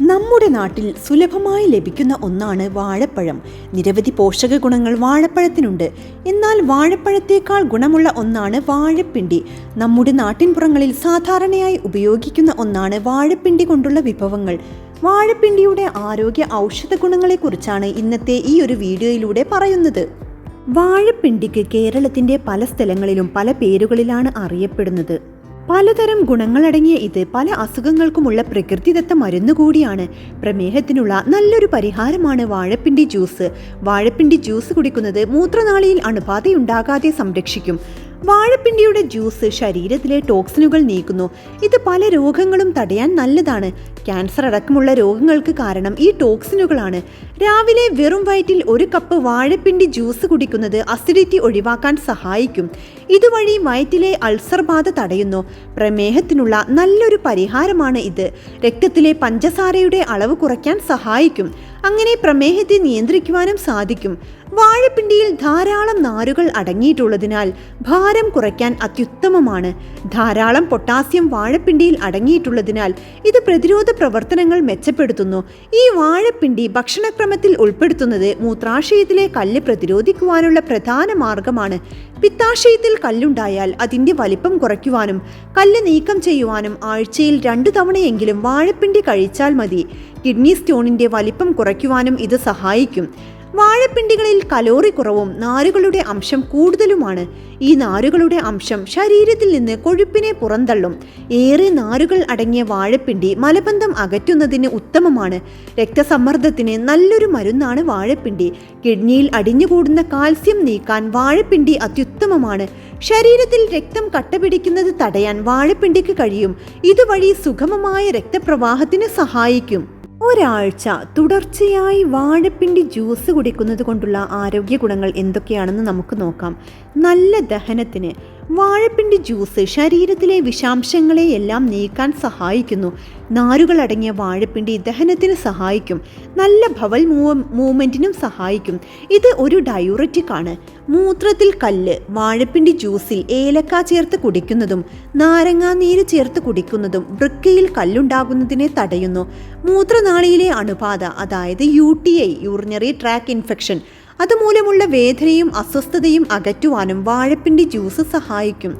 നമ്മുടെ നാട്ടിൽ സുലഭമായി ലഭിക്കുന്ന ഒന്നാണ് വാഴപ്പഴം. നിരവധി പോഷക ഗുണങ്ങൾ വാഴപ്പഴത്തിനുണ്ട്. എന്നാൽ വാഴപ്പഴത്തേക്കാൾ ഗുണമുള്ള ഒന്നാണ് വാഴപ്പിണ്ടി. നമ്മുടെ നാട്ടിൻപുറങ്ങളിൽ സാധാരണയായി ഉപയോഗിക്കുന്ന ഒന്നാണ് വാഴപ്പിണ്ടി കൊണ്ടുള്ള വിഭവങ്ങൾ. വാഴപ്പിണ്ടിയുടെ ആരോഗ്യ ഔഷധ ഗുണങ്ങളെക്കുറിച്ചാണ് ഇന്നത്തെ ഈ ഒരു വീഡിയോയിലൂടെ പറയുന്നത്. വാഴപ്പിണ്ടിക്ക് കേരളത്തിന്റെ പല സ്ഥലങ്ങളിലും പല പേരുകളിലാണ് അറിയപ്പെടുന്നത്. പലതരം ഗുണങ്ങളടങ്ങിയ ഇത് പല അസുഖങ്ങൾക്കുമുള്ള പ്രകൃതിദത്ത മരുന്ന് കൂടിയാണ്. പ്രമേഹത്തിനുള്ള നല്ലൊരു പരിഹാരമാണ് വാഴപ്പിണ്ടി ജ്യൂസ്. വാഴപ്പിണ്ടി ജ്യൂസ് കുടിക്കുന്നത് മൂത്രനാളിയിൽ അണുബാധയുണ്ടാകാതെ സംരക്ഷിക്കും. വാഴപ്പിണ്ടിയുടെ ജ്യൂസ് ശരീരത്തിലെ ടോക്സിനുകൾ നീക്കുന്നു. ഇത് പല രോഗങ്ങളും തടയാൻ നല്ലതാണ്. ക്യാൻസർ അടക്കമുള്ള രോഗങ്ങൾക്ക് കാരണം ഈ ടോക്സിനുകളാണ്. രാവിലെ വെറും വയറ്റിൽ ഒരു കപ്പ് വാഴപ്പിണ്ടി ജ്യൂസ് കുടിക്കുന്നത് അസിഡിറ്റി ഒഴിവാക്കാൻ സഹായിക്കും. ഇതുവഴി വയറ്റിലെ അൾസർ ബാധ തടയുന്നു. പ്രമേഹത്തിനുള്ള നല്ലൊരു പരിഹാരമാണ് ഇത്. രക്തത്തിലെ പഞ്ചസാരയുടെ അളവ് കുറയ്ക്കാൻ സഹായിക്കും. അങ്ങനെ പ്രമേഹത്തെ നിയന്ത്രിക്കുവാനും സാധിക്കും. വാഴപ്പിണ്ടിയിൽ ധാരാളം നാരുകൾ അടങ്ങിയിട്ടുള്ളതിനാൽ ഭാരം കുറയ്ക്കാൻ അത്യുത്തമമാണ്. ധാരാളം പൊട്ടാസ്യം വാഴപ്പിണ്ടിയിൽ അടങ്ങിയിട്ടുള്ളതിനാൽ ഇത് പ്രതിരോധ പ്രവർത്തനങ്ങൾ മെച്ചപ്പെടുത്തുന്നു. ഈ വാഴപ്പിണ്ടി ഭക്ഷണക്രമത്തിൽ ഉൾപ്പെടുത്തുന്നത് മൂത്രാശയത്തിലെ കല്ല് പ്രതിരോധിക്കുവാനുള്ള പ്രധാന മാർഗമാണ്. പിത്താശയത്തിൽ കല്ലുണ്ടായാൽ അതിന്റെ വലിപ്പം കുറയ്ക്കുവാനും കല്ല് നീക്കം ചെയ്യുവാനും ആഴ്ചയിൽ രണ്ടു തവണയെങ്കിലും വാഴപ്പിണ്ടി കഴിച്ചാൽ മതി. കിഡ്നി സ്റ്റോണിന്റെ വലിപ്പം കുറയ്ക്കുവാനും ഇത് സഹായിക്കും. വാഴപ്പിണ്ടികളിൽ കലോറി കുറവും നാരുകളുടെ അംശം കൂടുതലുമാണ്. ഈ നാരുകളുടെ അംശം ശരീരത്തിൽ നിന്ന് കൊഴുപ്പിനെ പുറന്തള്ളും. ഏറെ നാരുകൾ അടങ്ങിയ വാഴപ്പിണ്ടി മലബന്ധം അകറ്റുന്നതിന് ഉത്തമമാണ്. രക്തസമ്മർദ്ദത്തിന് നല്ലൊരു മരുന്നാണ് വാഴപ്പിണ്ടി. കിഡ്നിയിൽ അടിഞ്ഞുകൂടുന്ന കാൽസ്യം നീക്കാൻ വാഴപ്പിണ്ടി അത്യുത്തമമാണ്. ശരീരത്തിൽ രക്തം കട്ടപിടിക്കുന്നത് തടയാൻ വാഴപ്പിണ്ടിക്ക് കഴിയും. ഇതുവഴി സുഗമമായ രക്തപ്രവാഹത്തിന് സഹായിക്കും. ഒരാഴ്ച തുടർച്ചയായി വാഴപ്പിണ്ടി ജ്യൂസ് കുടിക്കുന്നത് കൊണ്ടുള്ള ആരോഗ്യ ഗുണങ്ങൾ എന്തൊക്കെയാണെന്ന് നമുക്ക് നോക്കാം. നല്ല ദഹനത്തിന് വാഴപ്പിണ്ടി ജ്യൂസ് ശരീരത്തിലെ വിഷാംശങ്ങളെ എല്ലാം നീക്കാൻ സഹായിക്കുന്നു. നാരുകളടങ്ങിയ വാഴപ്പിണ്ടി ദഹനത്തിന് സഹായിക്കും. നല്ല ഭവൽ മൂവ് മൂവ്മെന്റിനും സഹായിക്കും. ഇത് ഒരു ഡയൂററ്റിക് ആണ് മൂത്രത്തിൽ കല്ല് വാഴപ്പിണ്ടി ജ്യൂസിൽ ഏലക്ക ചേർത്ത് കുടിക്കുന്നതും നാരങ്ങാനീര് ചേർത്ത് കുടിക്കുന്നതും വൃക്കയിൽ കല്ലുണ്ടാകുന്നതിനെ തടയുന്നു. മൂത്രനാളിയിലെ അണുബാധ അതായത് U T I urinary tract infection അതുമൂലമുള്ള വേദനയും അസ്വസ്ഥതയും അകറ്റുവാനും വാഴപ്പിണ്ടി ജ്യൂസ് സഹായിക്കും.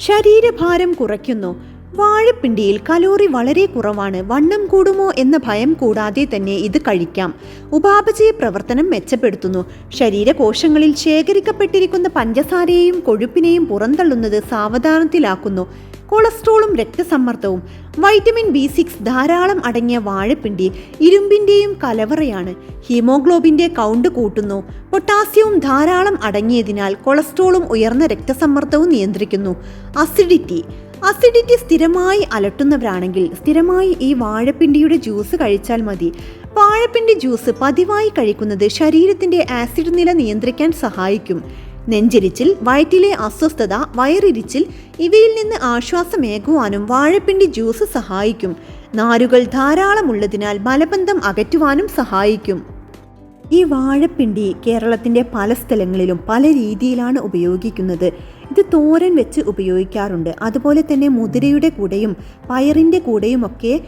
ശരീരഭാരം കുറയ്ക്കുന്നു. വാഴപ്പിണ്ടിയിൽ കലോറി വളരെ കുറവാണ്. വണ്ണം കൂടുമോ എന്ന ഭയം കൂടാതെ തന്നെ ഇത് കഴിക്കാം. ഉപാപചയ പ്രവർത്തനം മെച്ചപ്പെടുത്തുന്നു. ശരീരകോശങ്ങളിൽ ശേഖരിക്കപ്പെട്ടിരിക്കുന്ന പഞ്ചസാരയെയും കൊഴുപ്പിനെയും പുറന്തള്ളുന്നത് സാവധാനത്തിലാക്കുന്നു. കൊളസ്ട്രോളും രക്തസമ്മർദ്ദവും വൈറ്റമിൻ ബി സിക്സ് ധാരാളം അടങ്ങിയ വാഴപ്പിണ്ടി ഇരുമ്പിന്റെയും കലവറയാണ്. ഹീമോഗ്ലോബിന്റെ കൗണ്ട് കൂട്ടുന്നു. പൊട്ടാസ്യവും ധാരാളം അടങ്ങിയതിനാൽ കൊളസ്ട്രോളും ഉയർന്ന രക്തസമ്മർദ്ദവും നിയന്ത്രിക്കുന്നു. അസിഡിറ്റി. അസിഡിറ്റി സ്ഥിരമായി അലട്ടുന്നവരാണെങ്കിൽ സ്ഥിരമായി ഈ വാഴപ്പിണ്ടിയുടെ ജ്യൂസ് കഴിച്ചാൽ മതി. വാഴപ്പിണ്ടി ജ്യൂസ് പതിവായി കഴിക്കുന്നത് ശരീരത്തിന്റെ ആസിഡ് നില നിയന്ത്രിക്കാൻ സഹായിക്കും. നെഞ്ചരിച്ചിൽ വയറ്റിലെ അസ്വസ്ഥത വയറിരിച്ചിൽ ഇവയിൽ നിന്ന് ആശ്വാസമേകുവാനും വാഴപ്പിണ്ടി ജ്യൂസ് സഹായിക്കും. നാരുകൾ ധാരാളമുള്ളതിനാൽ മലബന്ധം അകറ്റുവാനും സഹായിക്കും. ഈ വാഴപ്പിണ്ടി കേരളത്തിന്റെ പല സ്ഥലങ്ങളിലും പല രീതിയിലാണ് ഉപയോഗിക്കുന്നത്. ഇത് തോരൻ വെച്ച് ഉപയോഗിക്കാറുണ്ട്. അതുപോലെ തന്നെ മുതിരയുടെ കൂടെയും പയറിന്റെ കൂടെയും ഒക്കെ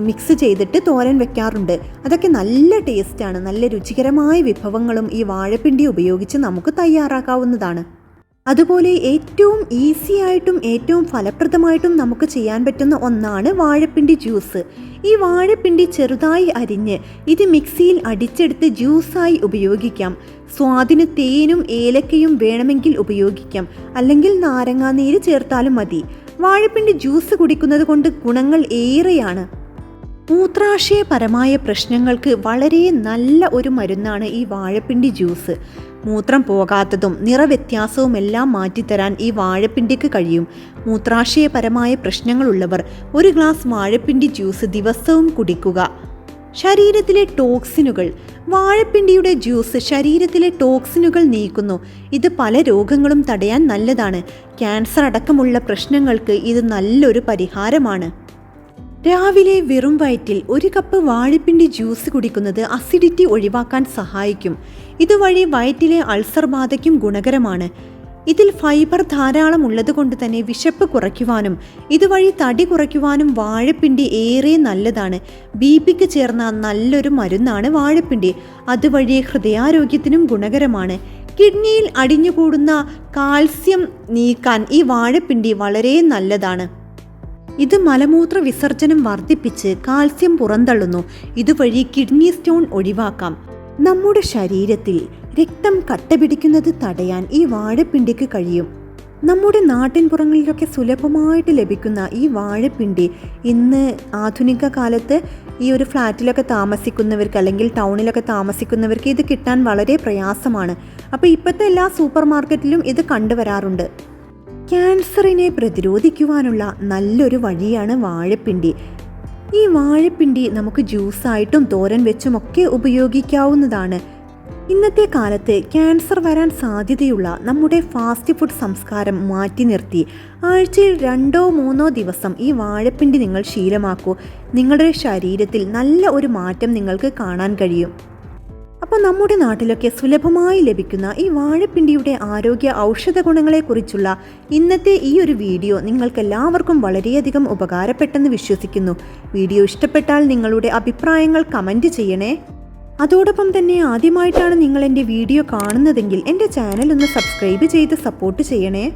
മിക്സ് ചെയ്തിട്ട് തോരൻ വെക്കാറുണ്ട്. അതൊക്കെ നല്ല ടേസ്റ്റാണ് നല്ല രുചികരമായ വിഭവങ്ങളും ഈ വാഴപ്പിണ്ടി ഉപയോഗിച്ച് നമുക്ക് തയ്യാറാക്കാവുന്നതാണ്. അതുപോലെ ഏറ്റവും ഈസി ആയിട്ടും ഏറ്റവും ഫലപ്രദമായിട്ടും നമുക്ക് ചെയ്യാൻ പറ്റുന്ന ഒന്നാണ് വാഴപ്പിണ്ടി ജ്യൂസ്. ഈ വാഴപ്പിണ്ടി ചെറുതായി അരിഞ്ഞ് ഇത് മിക്സിയിൽ അടിച്ചെടുത്ത് ജ്യൂസായി ഉപയോഗിക്കാം. സ്വാദിന് തേനും ഏലക്കയും വേണമെങ്കിൽ ഉപയോഗിക്കാം. അല്ലെങ്കിൽ നാരങ്ങാനീര് ചേർത്താലും മതി. വാഴപ്പിണ്ടി ജ്യൂസ് കുടിക്കുന്നത് കൊണ്ട് ഗുണങ്ങൾ ഏറെയാണ്. മൂത്രാശയപരമായ പ്രശ്നങ്ങൾക്ക് വളരെ നല്ല ഒരു മരുന്നാണ് ഈ വാഴപ്പിണ്ടി ജ്യൂസ്. മൂത്രം പോകാത്തതും നിറവ്യത്യാസവും എല്ലാം മാറ്റിത്തരാൻ ഈ വാഴപ്പിണ്ടിക്ക് കഴിയും. മൂത്രാശയപരമായ പ്രശ്നങ്ങളുള്ളവർ ഒരു ഗ്ലാസ് വാഴപ്പിണ്ടി ജ്യൂസ് ദിവസവും കുടിക്കുക. ശരീരത്തിലെ ടോക്സിനുകൾ. വാഴപ്പിണ്ടിയുടെ ജ്യൂസ് ശരീരത്തിലെ ടോക്സിനുകൾ നീക്കുന്നു. ഇത് പല രോഗങ്ങളും തടയാൻ നല്ലതാണ്. ക്യാൻസർ അടക്കമുള്ള പ്രശ്നങ്ങൾക്ക് ഇത് നല്ലൊരു പരിഹാരമാണ്. രാവിലെ വെറും വയറ്റിൽ ഒരു കപ്പ് വാഴപ്പിണ്ടി ജ്യൂസ് കുടിക്കുന്നത് അസിഡിറ്റി ഒഴിവാക്കാൻ സഹായിക്കും. ഇതുവഴി വയറ്റിലെ അൾസർ ബാധയ്ക്കും ഗുണകരമാണ്. ഇതിൽ ഫൈബർ ധാരാളം ഉള്ളതുകൊണ്ട് തന്നെ വിശപ്പ് കുറയ്ക്കുവാനും ഇതുവഴി തടി കുറയ്ക്കുവാനും വാഴപ്പിണ്ടി ഏറെ നല്ലതാണ്. ബി പിക്ക് ചേർന്ന നല്ലൊരു മരുന്നാണ് വാഴപ്പിണ്ടി അതുവഴി ഹൃദയാരോഗ്യത്തിനും ഗുണകരമാണ്. കിഡ്നിയിൽ അടിഞ്ഞുകൂടുന്ന കാൽസ്യം നീക്കാൻ ഈ വാഴപ്പിണ്ടി വളരെ നല്ലതാണ്. ഇത് മലമൂത്ര വിസർജനം വർദ്ധിപ്പിച്ച് കാൽസ്യം പുറന്തള്ളുന്നു. ഇതുവഴി കിഡ്നി സ്റ്റോൺ ഒഴിവാക്കാം. നമ്മുടെ ശരീരത്തിൽ രക്തം കട്ടപിടിക്കുന്നത് തടയാൻ ഈ വാഴപ്പിണ്ടിക്ക് കഴിയും. നമ്മുടെ നാട്ടിൻപുറങ്ങളിലൊക്കെ സുലഭമായിട്ട് ലഭിക്കുന്ന ഈ വാഴപ്പിണ്ടി ഇന്ന് ആധുനിക കാലത്ത് ഈ ഒരു ഫ്ലാറ്റിലൊക്കെ താമസിക്കുന്നവർക്ക് അല്ലെങ്കിൽ ടൗണിലൊക്കെ താമസിക്കുന്നവർക്ക് ഇത് കിട്ടാൻ വളരെ പ്രയാസമാണ്. അപ്പോൾ ഇപ്പോഴത്തെ എല്ലാ സൂപ്പർ മാർക്കറ്റിലും ഇത് കണ്ടുവരാറുണ്ട്. ക്യാൻസറിനെ പ്രതിരോധിക്കുവാനുള്ള നല്ലൊരു വഴിയാണ് വാഴപ്പിണ്ടി. ഈ വാഴപ്പിണ്ടി നമുക്ക് ജ്യൂസായിട്ടും തോരൻ വെച്ചുമൊക്കെ ഉപയോഗിക്കാവുന്നതാണ്. ഇന്നത്തെ കാലത്ത് ക്യാൻസർ വരാൻ സാധ്യതയുള്ള നമ്മുടെ ഫാസ്റ്റ് ഫുഡ് സംസ്കാരം മാറ്റി നിർത്തി. ആഴ്ചയിൽ രണ്ടോ മൂന്നോ ദിവസം ഈ വാഴപ്പിണ്ടി നിങ്ങൾ ശീലമാക്കൂ. നിങ്ങളുടെ ശരീരത്തിൽ നല്ല ഒരു മാറ്റം നിങ്ങൾക്ക് കാണാൻ കഴിയും. അപ്പോൾ നമ്മുടെ നാട്ടിലൊക്കെ സുലഭമായി ലഭിക്കുന്ന ഈ വാഴപ്പിണ്ടിയുടെ ആരോഗ്യ ഔഷധ ഗുണങ്ങളെക്കുറിച്ചുള്ള ഇന്നത്തെ ഈ ഒരു വീഡിയോ നിങ്ങൾക്കെല്ലാവർക്കും വളരെയധികം ഉപകാരപ്പെട്ടെന്ന് വിശ്വസിക്കുന്നു. വീഡിയോ ഇഷ്ടപ്പെട്ടാൽ നിങ്ങളുടെ അഭിപ്രായങ്ങൾ കമന്റ് ചെയ്യണേ. അതോടൊപ്പം തന്നെ ആദ്യമായിട്ടാണ് നിങ്ങൾ എന്റെ വീഡിയോ കാണുന്നതെങ്കിൽ എന്റെ ചാനൽ ഒന്ന് സബ്സ്ക്രൈബ് ചെയ്ത് സപ്പോർട്ട് ചെയ്യണേ.